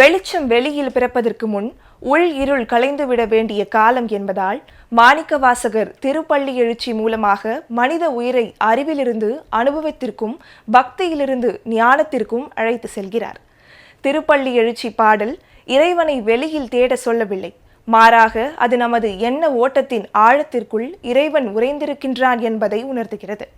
வெளிச்சம் வெளியில் பிறப்பதற்கு முன் உள் இருள் கலைந்துவிட வேண்டிய காலம் என்பதால் மாணிக்கவாசகர் திருப்பள்ளி எழுச்சி மூலமாக மனித உயிரை அறிவிலிருந்து அனுபவத்திற்கும் பக்தியிலிருந்து ஞானத்திற்கும் அழைத்து செல்கிறார். திருப்பள்ளி எழுச்சி பாடல் இறைவனை வெளியில் தேட சொல்லவில்லை. மாறாக அது நமது எண்ண ஓட்டத்தின் ஆழத்திற்குள் இறைவன் உறைந்திருக்கின்றான் என்பதை உணர்த்துகிறது.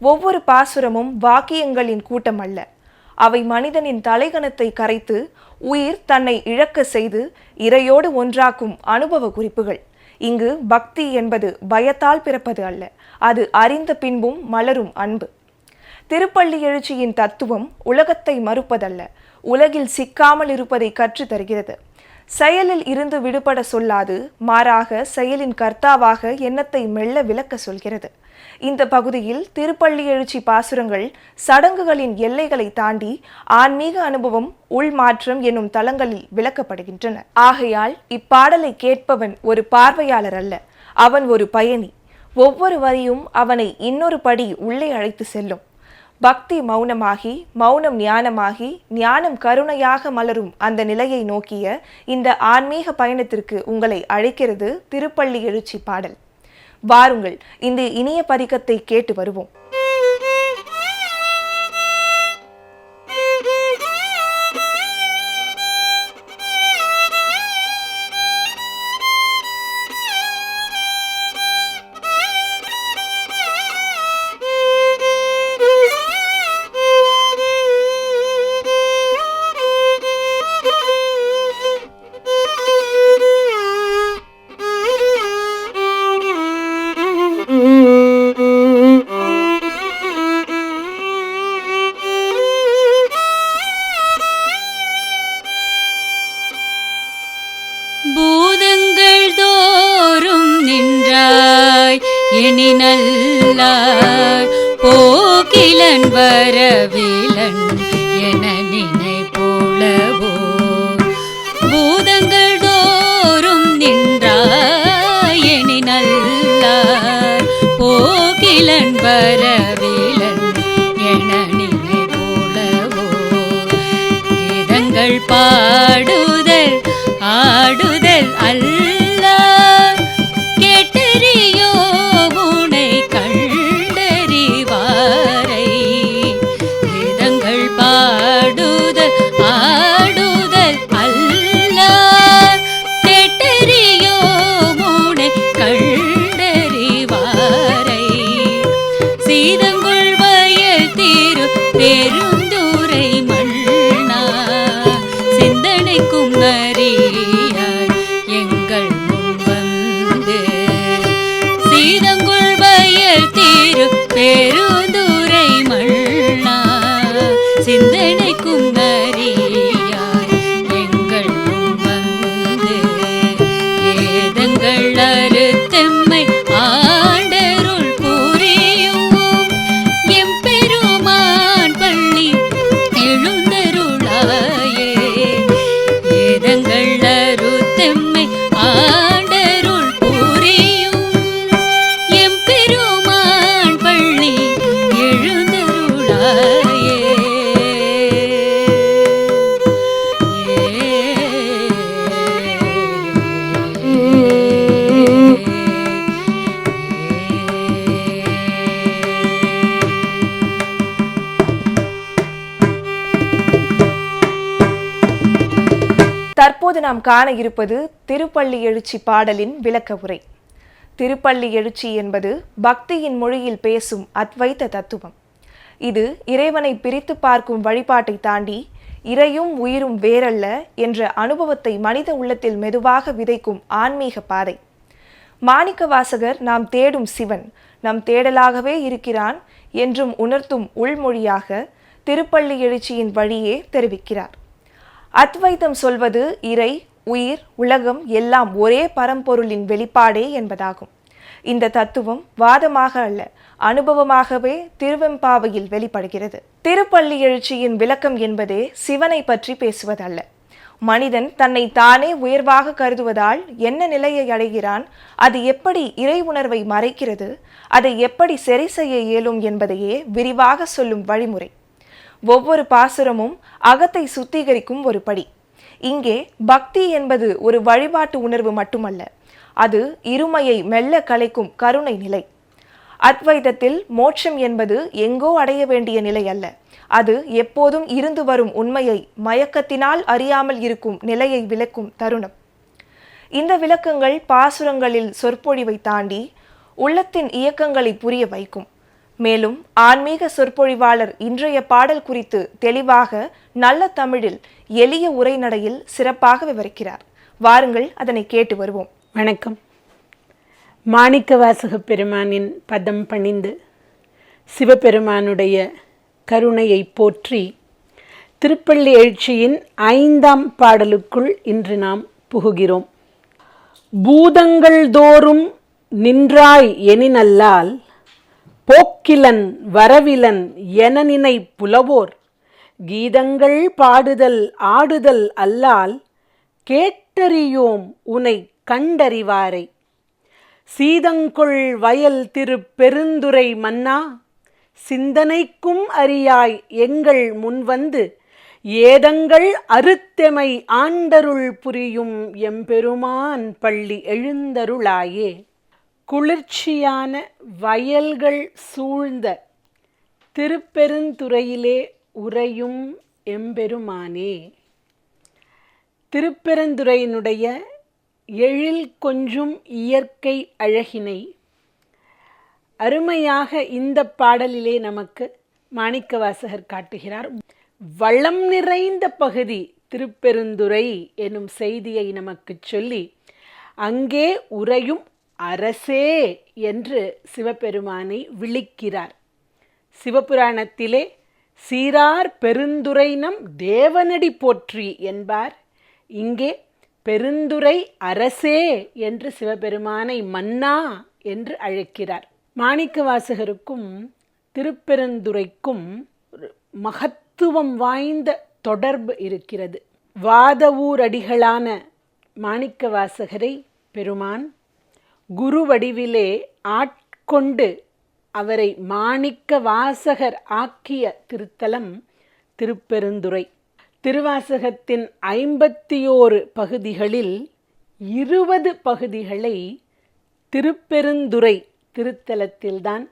ஒவ்வொரு பாசுரமும் வாக்கியங்களின் கூட்டம் அல்ல. அவை மனிதனின் தலைகணத்தை கரைத்து உயிர் தன்னை இழக்க செய்து இறையோடு ஒன்றாக்கும் அனுபவ குறிப்புகள். இங்கு பக்தி என்பது பயத்தால் பிறப்பது அல்ல அது அறிந்த பின்பும் மலரும் அன்பு. திருப்பள்ளி எழுச்சியின் தத்துவம் உலகத்தை மறுப்பதல்ல உலகில் சிக்காமல் இருப்பதை கற்று தருகிறது. செயலில் இருந்து விடுபட சொல்லாது மாறாக செயலின் கர்த்தாவாக எண்ணத்தை மெல்ல விளக்க சொல்கிறது. இந்த பகுதியில் திருப்பள்ளி எழுச்சி பாசுரங்கள் சடங்குகளின் எல்லைகளை தாண்டி ஆன்மீக அனுபவம் உள்மாற்றம் என்னும் தளங்களில் விளக்கப்படுகின்றன. ஆகையால் இப்பாடலை கேட்பவன் ஒரு பார்வையாளர் அல்ல அவன் ஒரு பயணி. ஒவ்வொரு வரியும் அவனை இன்னொரு படி உள்ளே அழைத்து செல்லும். பக்தி மௌனமாகி மௌனம் ஞானமாகி ஞானம் கருணையாக மலரும் அந்த நிலையை நோக்கிய இந்த ஆன்மீக பயணத்திற்கு உங்களை அழைக்கிறது திருப்பள்ளி எழுச்சி பாடல். வாருங்கள். இந்த இனிய பதிகத்தை கேட்டு வருவோம். நல்லார் போக்கிலன் வரவிலன் என நினைப்போளவோ? பூதங்கள் தோறும் நின்றாய் எனினல்லார் போக்கிலன் வரவிலன் என நினைப்போளவோ? கீதங்கள் பாடுதல் ஆடுதல் அல்ல. தற்போது நாம் காண இருப்பது திருப்பள்ளி எழுச்சி பாடலின் விளக்க உரை. திருப்பள்ளி எழுச்சி என்பது பக்தியின் மொழியில் பேசும் அத்வைத்த தத்துவம். இது இறைவனை பிரித்து பார்க்கும் வழிபாட்டை தாண்டி இறையும் உயிரும் வேறல்ல என்ற அனுபவத்தை மனித உள்ளத்தில் மெதுவாக விதைக்கும் ஆன்மீக பாதை. மாணிக்க வாசகர் நாம் தேடும் சிவன் நம் தேடலாகவே இருக்கிறான் என்றும் உணர்த்தும் உள்மொழியாக திருப்பள்ளி எழுச்சியின் வழியே தெரிவிக்கிறார். அத்வைதம் சொல்வது இறை உயிர் உலகம் எல்லாம் ஒரே பரம்பொருளின் வெளிப்பாடே என்பதாகும். இந்த தத்துவம் வாதமாக அல்ல அனுபவமாகவே திருவெம்பாவையில் வெளிப்படுகிறது. திருப்பள்ளி எழுச்சியின் விளக்கம் என்பதே சிவனை பற்றி பேசுவதல்ல. மனிதன் தன்னை தானே உயர்வாக கருதுவதால் என்ன நிலையை அடைகிறான் அது எப்படி இறை உணர்வை மறைக்கிறது அதை எப்படி சரி செய்ய இயலும் என்பதையே விரிவாக சொல்லும் வழிமுறை. ஒவ்வொரு பாசுரமும் அகத்தை சுத்திகரிக்கும் ஒரு படி. இங்கே பக்தி என்பது ஒரு வழிபாட்டு உணர்வு மட்டுமல்ல அது இருமையை மெல்ல கலைக்கும் கருணை நிலை. அத்வைதத்தில் மோட்சம் என்பது எங்கோ அடைய வேண்டிய நிலை அல்ல அது எப்போதும் இருந்து வரும் உண்மையை மயக்கத்தினால் அறியாமல் இருக்கும் நிலையை விளக்கும் தருணம். இந்த விளக்கங்கள் பாசுரங்களில் சொற்பொழிவை தாண்டி உள்ளத்தின் இயக்கங்களை புரிய வைக்கும். மேலும் ஆன்மீக சொற்பொழிவாளர் இன்றைய பாடல் குறித்து தெளிவாக நல்ல தமிழில் எளிய உரைநடையில் சிறப்பாக விவரிக்கிறார். வாருங்கள் அதனை கேட்டு வருவோம். வணக்கம். மாணிக்கவாசக பெருமானின் பதம் பணிந்து சிவபெருமானுடைய கருணையை போற்றி திருப்பள்ளி எழுச்சியின் ஐந்தாம் பாடலுக்குள் இன்று நாம் புகுகிறோம். பூதங்கள் தோறும் நின்றாய் எனினல்லால் போக்கிலன் வரவிலன் என நினை புலவோர் கீதங்கள் பாடுதல் ஆடுதல் அல்லால் கேட்டறியோம் உனை கண்டறிவாரை. சீதங்கொள் வயல் திரு பெருந்துரை மன்னா சிந்தனைக்கும் அறியாய் எங்கள் முன்வந்து ஏதங்கள் அறுத்தெமை ஆண்டருள் புரியும் எம்பெருமான் பள்ளி எழுந்தருளாயே. குளிர்ச்சியான வயல்கள் சூழ்ந்த திருப்பெருந்துறையிலே உறையும் எம்பெருமானே. திருப்பெருந்துறையினுடைய எழில் கொஞ்சும் இயற்கை அழகினை அருமையாக இந்த பாடலிலே நமக்கு மாணிக்கவாசகர் காட்டுகிறார். வளம் நிறைந்த பகுதி திருப்பெருந்துறை எனும் செய்தியை நமக்கு சொல்லி அங்கே உறையும் அரசே என்று சிவபெருமானை விழிக்கிறார். சிவபுராணத்திலே சீரார் பெருந்துரைனம் தேவனடி போற்றி என்பார். இங்கே பெருந்துரை அரசே என்று சிவபெருமானை மன்னா என்று அழைக்கிறார். மாணிக்கவாசகருக்கும் திருப்பெருந்துரைக்கும் மகத்துவம் வாய்ந்த தொடர்பு இருக்கிறது. வாதவூரடிகளான மாணிக்கவாசகரை பெருமான் குரு வடிவிலே ஆட்கொண்டு அவரை மாணிக்க வாசகர் ஆக்கிய திருத்தலம் திருப்பெருந்துறை. திருவாசகத்தின் ஐம்பத்தியோரு பகுதிகளில் இருபது பகுதிகளை திருப்பெருந்துறை திருத்தலத்தில்தான்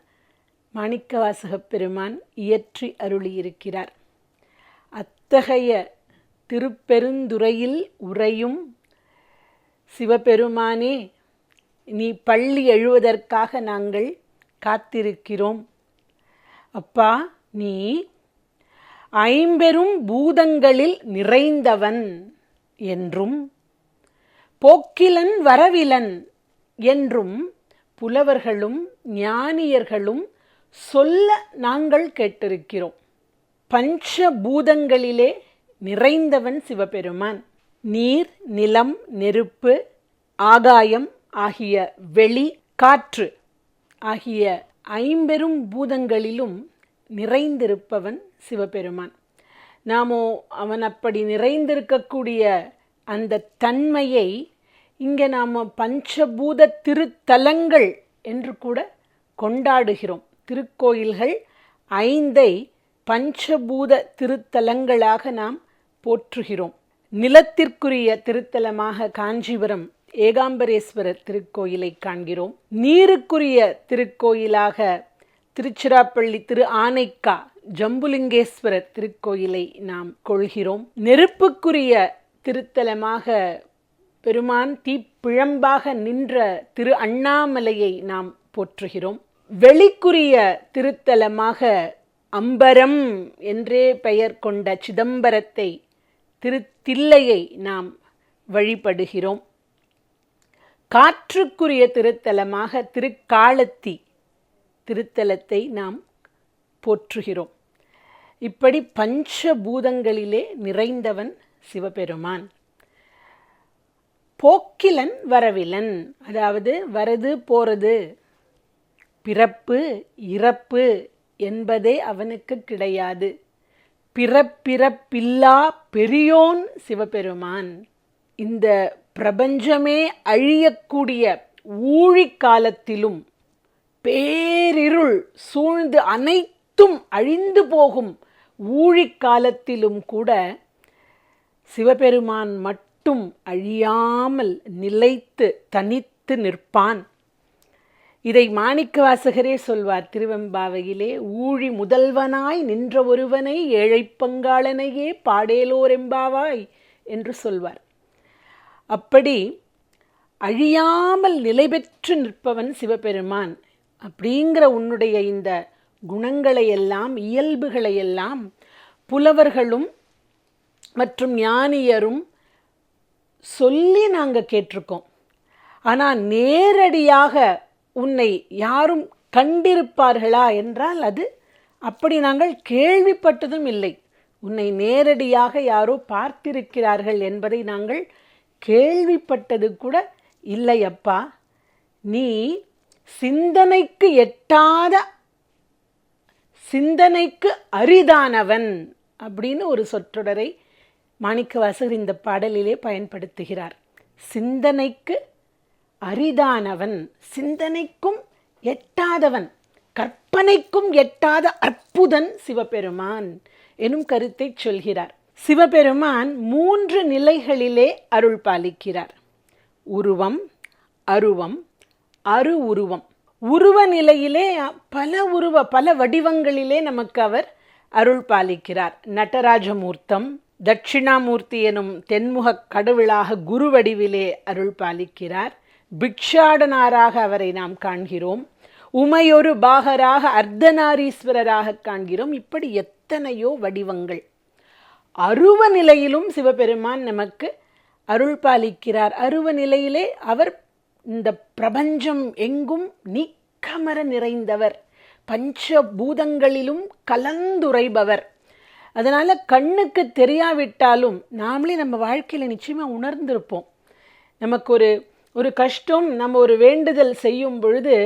மாணிக்கவாசகப் பெருமான் இயற்றி அருளியிருக்கிறார். அத்தகைய திருப்பெருந்துறையில் உறையும் சிவபெருமானே நீ பள்ளி எழுவதற்காக நாங்கள் காத்திருக்கிறோம். அப்பா நீ ஐம்பெரும் பூதங்களில் நிறைந்தவன் என்றும் போக்கிலன் வரவிலன் என்றும் புலவர்களும் ஞானியர்களும் சொல்ல நாங்கள் கேட்டிருக்கிறோம். பஞ்சபூதங்களிலே நிறைந்தவன் சிவபெருமான். நீர் நிலம் நெருப்பு ஆகாயம் ஆகிய வெளி காற்று ஆகிய ஐம்பெரும் பூதங்களிலும் நிறைந்திருப்பவன் சிவபெருமான். நாமோ அவன் அப்படி நிறைந்திருக்கக்கூடிய அந்த தன்மையை இங்கே நாம் பஞ்சபூத திருத்தலங்கள் என்று கூட கொண்டாடுகிறோம். திருக்கோயில்கள் ஐந்தை பஞ்சபூத திருத்தலங்களாக நாம் போற்றுகிறோம். நிலத்திற்குரிய திருத்தலமாக காஞ்சிபுரம் ஏகாம்பரேஸ்வரர் திருக்கோயிலை காண்கிறோம். நீருக்குரிய திருக்கோயிலாக திருச்சிராப்பள்ளி திரு ஆனைக்கா ஜம்புலிங்கேஸ்வரர் திருக்கோயிலை நாம் கொள்கிறோம். நெருப்புக்குரிய திருத்தலமாக பெருமான் தீப்பிழம்பாக நின்ற திரு அண்ணாமலையை நாம் போற்றுகிறோம். வெளிக்குரிய திருத்தலமாக அம்பரம் என்றே பெயர் கொண்ட சிதம்பரத்தை திருத்தில்லையை நாம் வழிபடுகிறோம். காற்றுக்குரிய திருத்தலமாக திருக்காலத்தி திருத்தலத்தை நாம் போற்றுகிறோம். இப்படி பஞ்சபூதங்களிலே நிறைந்தவன் சிவபெருமான். போக்கிலன் வரவிலன் அதாவது வரது போறது பிறப்பு இறப்பு என்பதே அவனுக்கு கிடையாது. பிறப்பிறப்பில்லா பெரியோன் சிவபெருமான். இந்த பிரபஞ்சமே அழியக்கூடிய ஊழிக் காலத்திலும் பேரிருள் சூழ்ந்து அனைத்தும் அழிந்து போகும் ஊழிக் காலத்திலும் கூட சிவபெருமான் மட்டும் அழியாமல் நிலைத்து தனித்து நிற்பான். இதை மாணிக்க வாசகரே சொல்வார் திருவெம்பாவையிலே ஊழி முதல்வனாய் நின்ற ஒருவனை ஏழைப்பங்காளனையே பாடேலோரெம்பாவாய் என்று சொல்வார். அப்படி அழியாமல் நிலை பெற்று நிற்பவன் சிவபெருமான். அப்படிங்கிற உன்னுடைய இந்த குணங்களையெல்லாம் இயல்புகளையெல்லாம் புலவர்களும் மற்றும் ஞானியரும் சொல்லி நாங்கள் கேட்டிருக்கோம். ஆனால் நேரடியாக உன்னை யாரும் கண்டிருப்பார்களா என்றால் அது அப்படி நாங்கள் கேள்விப்பட்டதும் இல்லை. உன்னை நேரடியாக யாரோ பார்த்திருக்கிறார்கள் என்பதை நாங்கள் கேள்விப்பட்டது கூட இல்லை அப்பா நீ சிந்தனைக்கு எட்டாத சிந்தனைக்கு அரிதானவன் அப்படின்னு ஒரு சொற்றொடரை மாணிக்கவாசகர் இந்த பாடலிலே பயன்படுத்துகிறார். சிந்தனைக்கு அரிதானவன் சிந்தனைக்கும் எட்டாதவன் கற்பனைக்கும் எட்டாத அற்புதன் சிவபெருமான் எனும் கருத்தை சொல்கிறார். சிவபெருமான் மூன்று நிலைகளிலே அருள் பாலிக்கிறார். உருவம் அருவம் அரு உருவம். உருவ நிலையிலே பல உருவ பல வடிவங்களிலே நமக்கு அவர் அருள் பாலிக்கிறார். நடராஜமூர்த்தம் தட்சிணாமூர்த்தி எனும் தென்முகக் கடவுளாக குரு வடிவிலே அருள் பாலிக்கிறார். பிக்ஷாடனாராக அவரை நாம் காண்கிறோம். உமையொரு பாகராக அர்த்தநாரீஸ்வரராக காண்கிறோம். இப்படி எத்தனையோ வடிவங்கள். அருவ நிலையிலும் சிவபெருமான் நமக்கு அருள் பாலிக்கிறார் அருவ நிலையிலே அவர் இந்த பிரபஞ்சம் எங்கும் நீக்கமர நிறைந்தவர். பஞ்சபூதங்களிலும் கலந்துரைபவர். அதனால் கண்ணுக்கு தெரியாவிட்டாலும் நாமளே நம்ம வாழ்க்கையில் நிச்சயமாக உணர்ந்திருப்போம். நமக்கு ஒரு ஒரு கஷ்டம் நம்ம ஒரு வேண்டுதல் செய்யும் பொழுது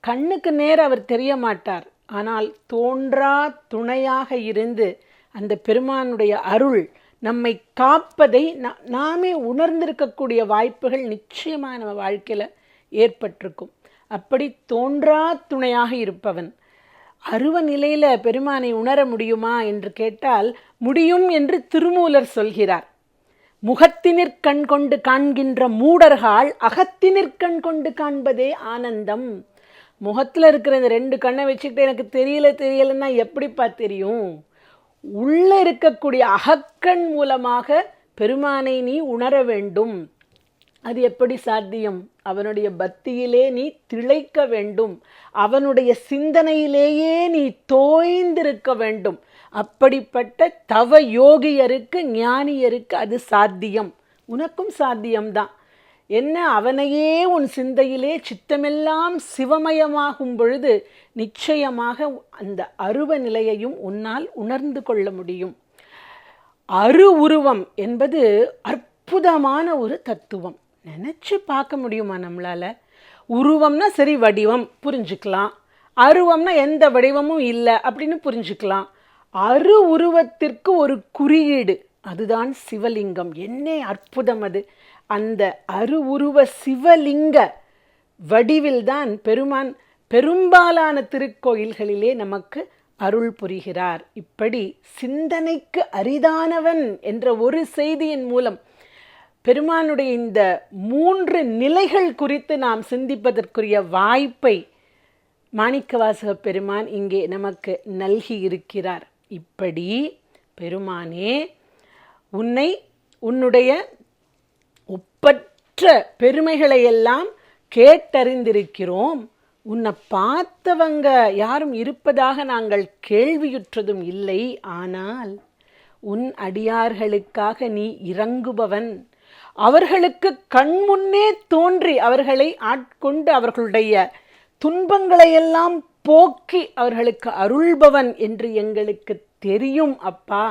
கண்ணுக்கு நேர அவர் தெரிய மாட்டார். ஆனால் தோன்றா துணையாக இருந்து அந்த பெருமானுடைய அருள் நம்மை காப்பதை நா நாமே உணர்ந்திருக்கக்கூடிய வாய்ப்புகள் நிச்சயமாக நம்ம வாழ்க்கையில் ஏற்பட்டிருக்கும். அப்படி தோன்றா துணையாக இருப்பவன். அருவ நிலையில் பெருமானை உணர முடியுமா என்று கேட்டால் முடியும் என்று திருமூலர் சொல்கிறார். முகத்தினிற் கண் கொண்டு காண்கின்ற மூடர்கள் அகத்தினிற் கண் கொண்டு காண்பதே ஆனந்தம். முகத்தில் இருக்கிற இந்த ரெண்டு கண்ணை வச்சுக்கிட்டு எனக்கு தெரியல தெரியலன்னா எப்படிப்பா தெரியும்? உள்ளே இருக்கக்கூடிய அகக்கண் மூலமாக பெருமானை நீ உணர வேண்டும். அது எப்படி சாத்தியம்? அவனுடைய பக்தியிலே நீ திளைக்க வேண்டும். அவனுடைய சிந்தனையிலேயே நீ தோய்ந்திருக்க வேண்டும். அப்படிப்பட்ட தவ யோகியருக்கு ஞானியருக்கு அது சாத்தியம். உனக்கும் சாத்தியம்தான். என்ன அவனையே உன் சிந்தையிலே சித்தமெல்லாம் சிவமயமாகும் பொழுது நிச்சயமாக அந்த அருவ நிலையையும் உன்னால் உணர்ந்து கொள்ள முடியும். அரு உருவம் என்பது அற்புதமான ஒரு தத்துவம். நினச்சி பார்க்க முடியுமா நம்மளால்? உருவம்னா சரி வடிவம் புரிஞ்சுக்கலாம். அருவம்னா எந்த வடிவமும் இல்லை அப்படின்னு புரிஞ்சுக்கலாம். அரு உருவத்திற்கு ஒரு குறியீடு. அதுதான் சிவலிங்கம். என்ன அற்புதம் அது. அந்த அரு உருவ சிவலிங்க வடிவில்தான் பெருமான் பெரும்பாலான திருக்கோயில்களிலே நமக்கு அருள் புரிகிறார். இப்படி சிந்தனைக்கு அரிதானவன் என்ற ஒரு செய்தியின் மூலம் பெருமானுடைய இந்த மூன்று நிலைகள் குறித்து நாம் சிந்திப்பதற்குரிய வாய்ப்பை மாணிக்கவாசக பெருமான் இங்கே நமக்கு நல்கி இருக்கிறார். இப்படி பெருமானே உன்னை உன்னுடைய ஒப்பற்ற பெருமைகளை எல்லாம் கேட்டறிந்திருக்கிறோம். உன்னை பார்த்தவங்க யாரும் இருப்பதாக நாங்கள் கேள்வியுற்றதும் இல்லை. ஆனால் உன் அடியார்களுக்காக நீ இறங்குபவன். அவர்களுக்கு கண்முன்னே தோன்றி அவர்களை ஆட்கொண்டு அவர்களுடைய துன்பங்களையெல்லாம் போக்கி அவர்களுக்கு அருள்பவன் என்று எங்களுக்கு தெரியும் அப்பா.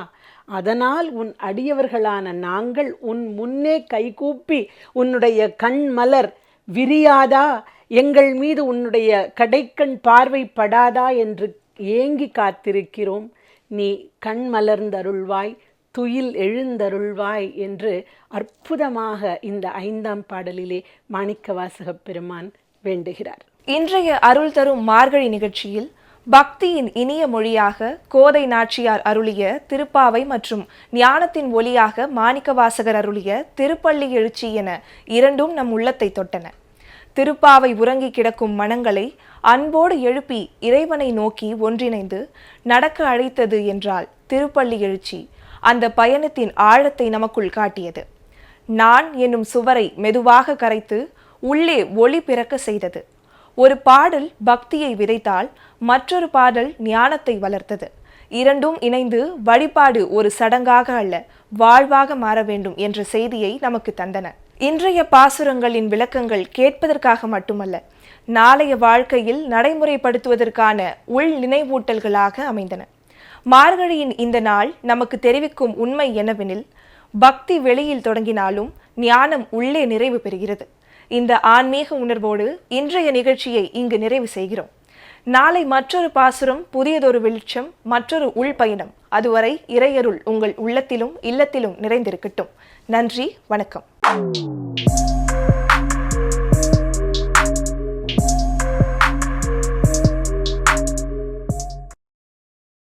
அதனால் உன் அடியவர்களான நாங்கள் உன் முன்னே கைகூப்பி உன்னுடைய கண் மலர் விரியாதா? எங்கள் மீது உன்னுடைய கடைக்கண் பார்வை படாதா என்று ஏங்கி காத்திருக்கிறோம். நீ கண் மலர்ந்தருள்வாய் துயில் எழுந்தருள்வாய் என்று அற்புதமாக இந்த ஐந்தாம் பாடலிலே மாணிக்கவாசகப் பெருமான் வேண்டுகிறார். இன்றைய அருள் தரும் மார்கழி நிகழ்ச்சியில் பக்தியின் இனிய மொழியாக கோதை நாச்சியார் அருளிய திருப்பாவை மற்றும் ஞானத்தின் ஒளியாக மாணிக்கவாசகர் அருளிய திருப்பள்ளி எழுச்சி என இரண்டும் நம் உள்ளத்தை தொட்டன. திருப்பாவை உறங்கி கிடக்கும் மனங்களை அன்போடு எழுப்பி இறைவனை நோக்கி ஒன்றிணைந்து நடக்க அழைத்தது என்றால் திருப்பள்ளி எழுச்சி அந்த பயணத்தின் ஆழத்தை நமக்குள் காட்டியது. நான் என்னும் சுவரை மெதுவாக கரைத்து உள்ளே ஒளி பிறக்க செய்தது. ஒரு பாடல் பக்தியை விதைத்தால் மற்றொரு பாடல் ஞானத்தை வளர்த்தது. இரண்டும் இணைந்து வழிபாடு ஒரு சடங்காக அல்ல வாழ்வாக மாற வேண்டும் என்ற செய்தியை நமக்கு தந்தன. இன்றைய பாசுரங்களின் விளக்கங்கள் கேட்பதற்காக மட்டுமல்ல நாளைய வாழ்க்கையில் நடைமுறைப்படுத்துவதற்கான உள் நினைவூட்டல்களாக அமைந்தன. மார்கழியின் இந்த நாள் நமக்கு தெரிவிக்கும் உண்மை என்னவெனில் பக்தி வெளியில் தொடங்கினாலும் ஞானம் உள்ளே நிறைவு பெறுகிறது. இந்த ஆன்மீக உணர்வோடு இன்றைய நிகழ்ச்சியை இங்கு நிறைவு செய்கிறோம். நாளை மற்றொரு பாசுரம் புதியதொரு வெளிச்சம் மற்றொரு உள்பயணம். அதுவரை இறையருள் உங்கள் உள்ளத்திலும் இல்லத்திலும் நிறைந்திருக்கட்டும். நன்றி வணக்கம்.